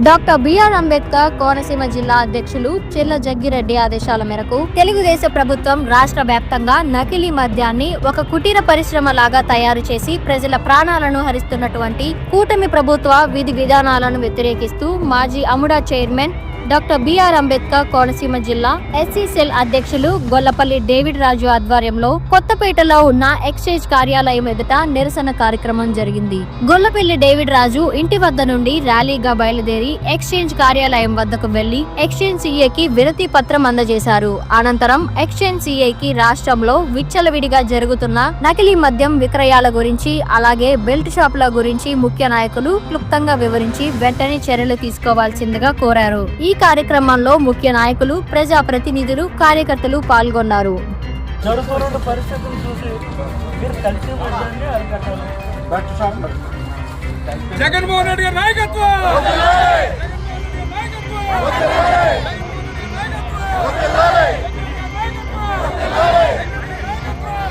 Doctor BR Ambedkar Konaseema జిల్లా అధ్యక్షులు చెల్ల జగ్గిరెడ్డి ఆదేశాల మేరకు తెలుగుదేశం ప్రభుత్వం రాష్ట్ర వ్యాప్తంగా నకిలీ మద్యాన్ని ఒక కుటీర పరిశ్రమ లాగా తయారు చేసి ప్రజల ప్రాణాలను హరిస్తున్నటువంటి కూటమి ప్రభుత్వ విధి విధానాలను వ్యతిరేకిస్తూ మాజీ Amuda chairman doctor B R Ambedkar Konaseema జిల్లా ఎస్సీ సెల్ అధ్యక్షులు గొల్లపల్లి డేవిడ్ రాజు ఆధ్వర్యంలో కొత్తపేటలో ఉన్న ఎక్స్చేంజ్ కార్యాలయం ఎదుట నిరసన కార్యక్రమం జరిగింది. గొల్లపల్లి డేవిడ్ రాజు ఇంటి వద్ద నుండి ర్యాలీగా బయలుదేరి ఎక్స్చేంజ్ కార్యాలయం వద్దకు వెళ్ళి ఎక్స్చేంజ్ సీఏకి వినతి పత్రం అందజేశారు. అనంతరం ఎక్స్చేంజ్ సీఏకి రాష్ట్రంలో విచ్చలవిడిగా జరుగుతున్న నకిలీ మద్యం విక్రయాల గురించి అలాగే బెల్ట్ షాపుల గురించి ముఖ్య నాయకులు క్లుప్తంగా వివరించి వెంటనే చర్యలు తీసుకోవాల్సిందిగా కోరారు. ఈ కార్యక్రమంలో ముఖ్య నాయకులు ప్రజా ప్రతినిధులు కార్యకర్తలు పాల్గొన్నారు. జగన్మోహన్ రెడ్డి గారి నాయకత్వం!